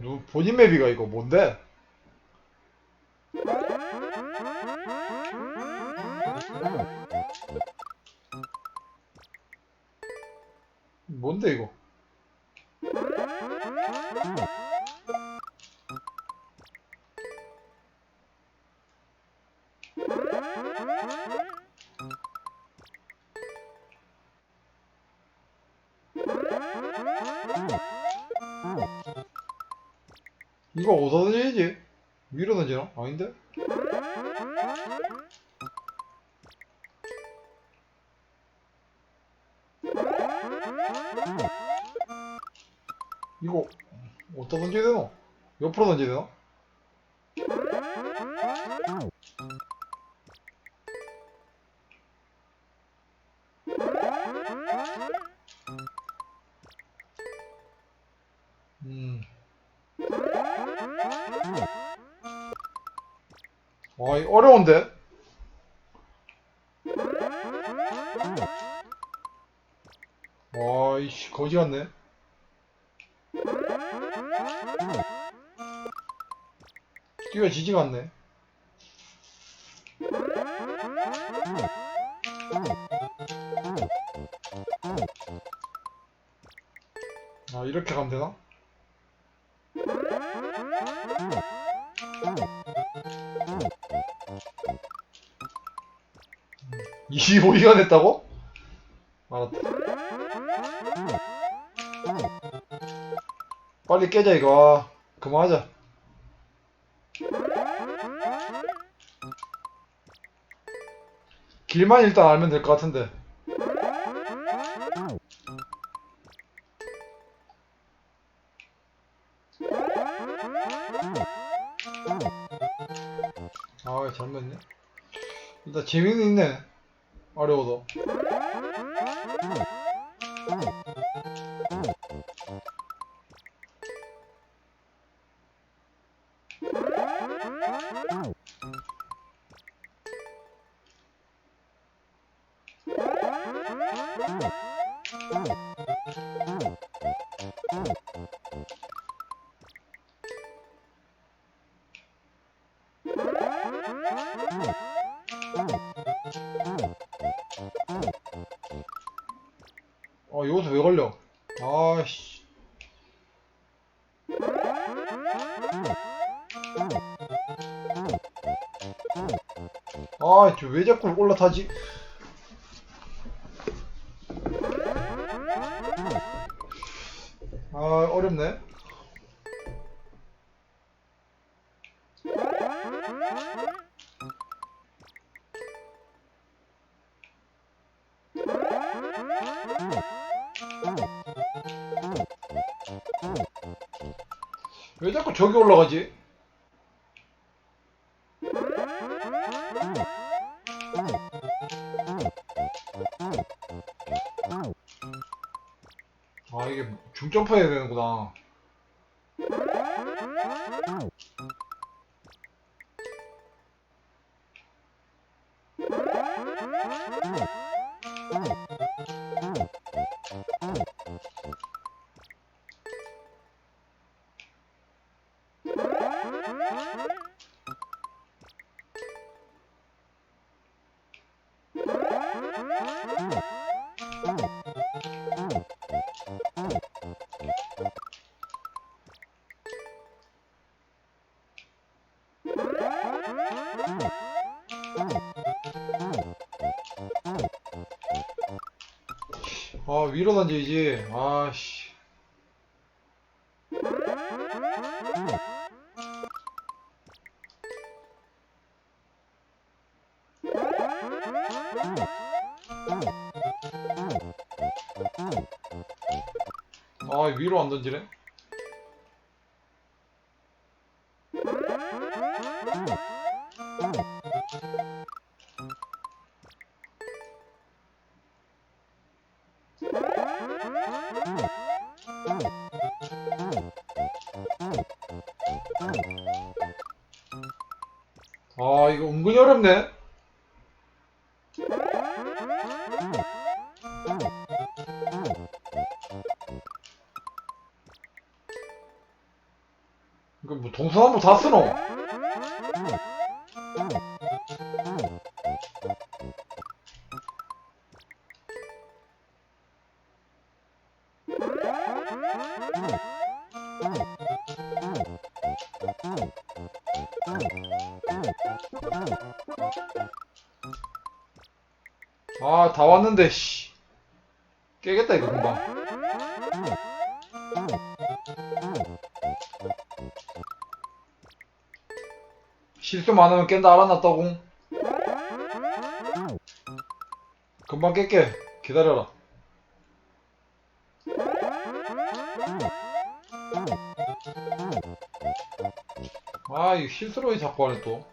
누, 본인 맵이가 이거? 뭔데 이거 어디다 던져야지? 위로 던지나? 아닌데? 이거 어디다 던져야 되노? 옆으로 던져야 되나? 와, 이거 어려운데? 와, 이씨, 거지 같네. 뛰어지지가 않네. 아, 이렇게 가면 되나? 25시간 했다고? 알았다. 빨리 깨자 이거. 아, 그만하자. 길만 일단 알면 될 것 같은데. 아, 잘못했네. 일단 재미는 있네. 어려워도. 아, 저왜 자꾸 올라타지? 아, 어렵네. 왜 자꾸 저기 올라가지? 아 이게 중점프 해야 되는구나 위로 던져야지. 아씨. 아 위로 안 던지네 아 이거 은근히 어렵네 이거 뭐 동서남북 다 쓰노? 아, 다 왔는데, 씨. 깨겠다, 이거 금방. 실수만 하면 깬다 알아놨다고. 금방 깰게. 기다려라. 아, 실수로 왜 자꾸 하네, 또.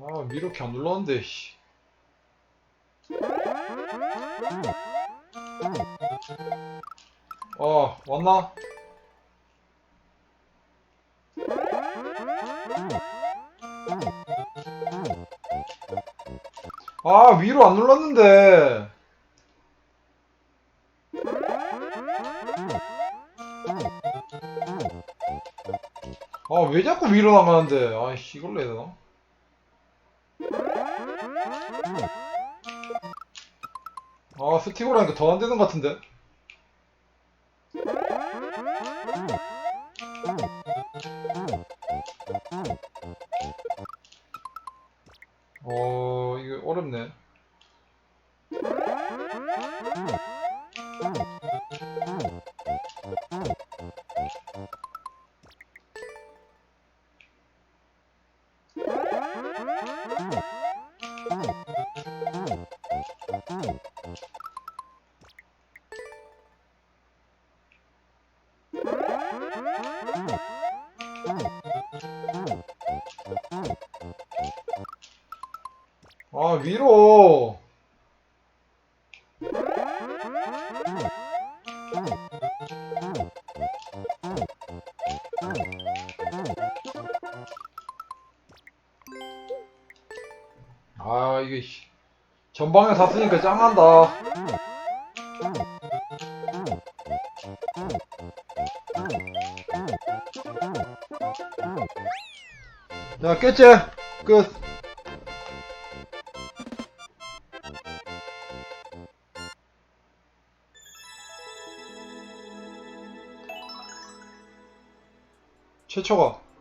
아, 이렇게 안 눌렀는데, 씨. 어, 왔나? 아, 위로 안 눌렀는데. 아, 왜 자꾸 위로 나가는데? 아이씨, 이걸로 해야 되나? 아, 스틱으로 하니까 더 안 되는 것 같은데? 어, 이거 어렵네. Thank you. 전방에 샀으니까 짱난다. 자, 깼지? 끝. 최초가.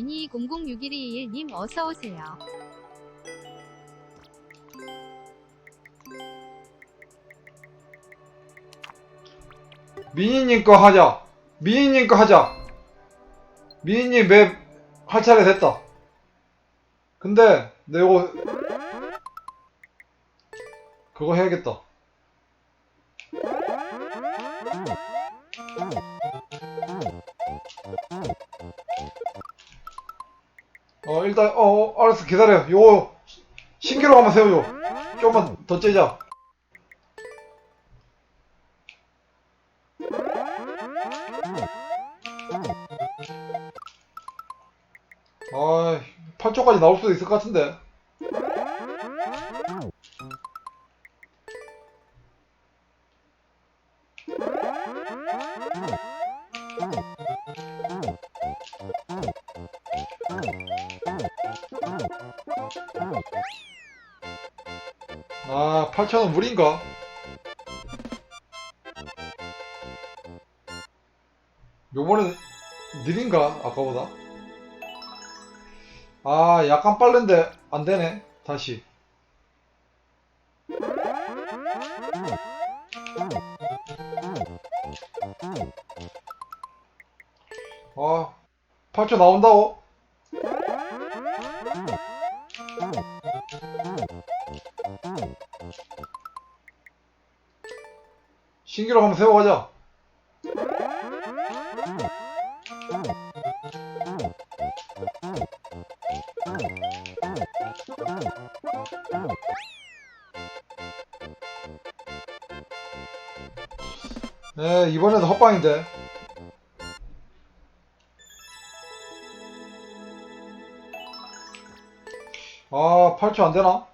미니 006121님 어서 오세요. 미니님 거 하자. 미니님 거 하자. 미니님 맵 할 차례 됐다. 근데 내 이거 그거 해야겠다. 어 일단 어, 어 알았어 기다려. 요거 신기록 한번 세워줘. 조금만 더 째자. 아, 8초까지 나올 수도 있을 것 같은데. 아, 8천원 무리인가? 요번엔 느린가? 아까보다? 아, 약간 빠른데 안 되네. 다시. 아, 8초 나온다고? 신기록 한번 세워가자. 네, 이번에도 헛방인데. 아, 8초 안 되나?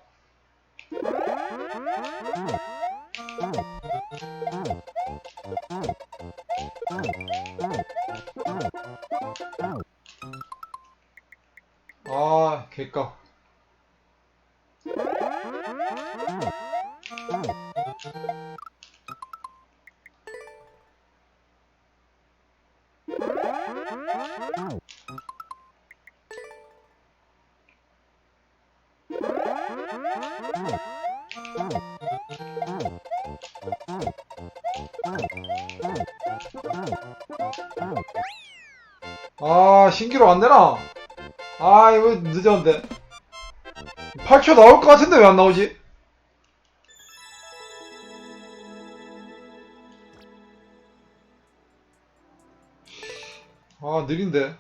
아, 개까. 아, 신기로 안 되나? 아, 이거 늦었는데. 8초 나올 것 같은데 왜 안 나오지? 아, 느린데.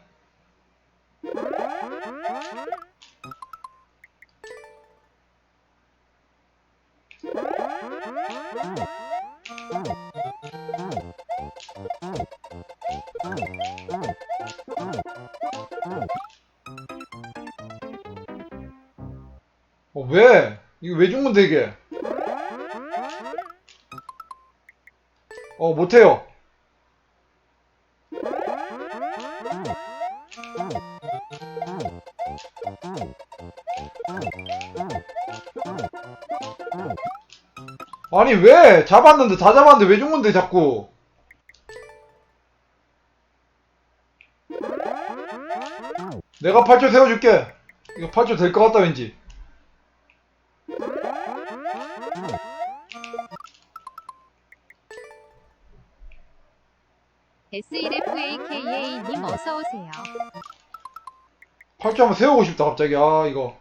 어, 왜? 이거 왜 죽는데, 이게? 어, 못해요. 아니, 왜? 잡았는데, 다 잡았는데 왜 죽는데, 자꾸? 내가 8초 세워줄게. 이거 8초 될 것 같다, 왠지. S1FAKA님 어서오세요. 8초 한번 세우고 싶다, 갑자기. 아, 이거.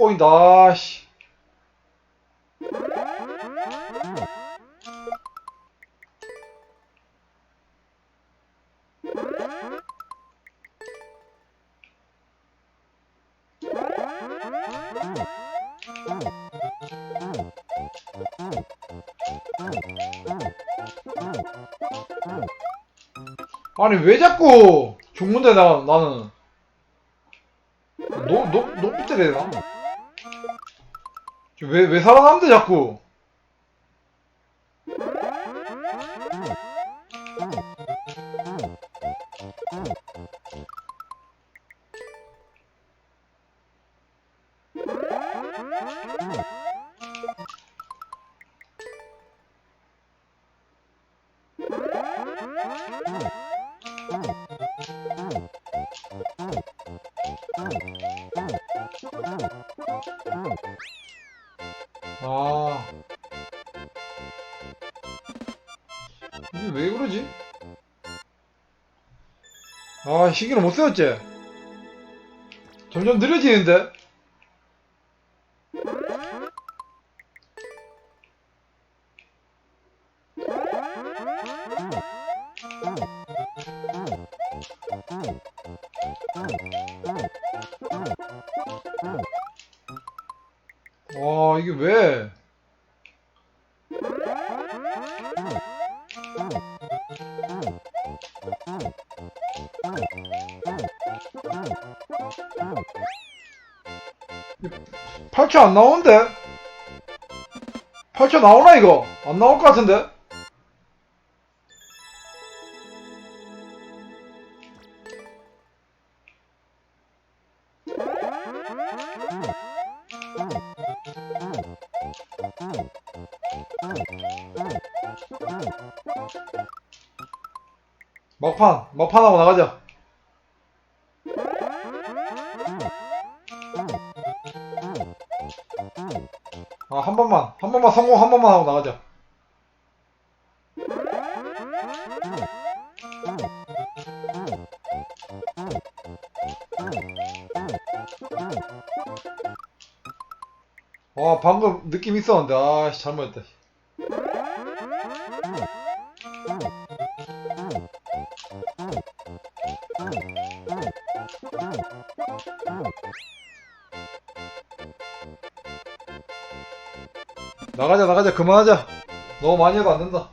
꼬인다, 아씨. 아니, 왜 자꾸 죽는데, 나, 나는. 높, 높, 높이 되나? 저 왜, 왜 살아남는데, 자꾸? 아. 이게 왜 그러지? 아, 시기를 못 세웠지? 점점 느려지는데? 와, 이게 왜? 이 8초 안 나오는데? 8초 나오나, 이거? 안 나올 것 같은데? 막판, 막판하고 나가자. 아, 한 번만, 한 번만 성공 한 번만 하고 나가자. 와, 방금 느낌 있었는데, 아, 씨, 잘못했다. 나가자, 나가자, 그만하자. 너무 많이 해도 안 된다.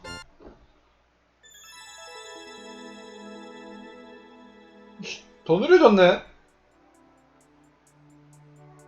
더 느려졌네?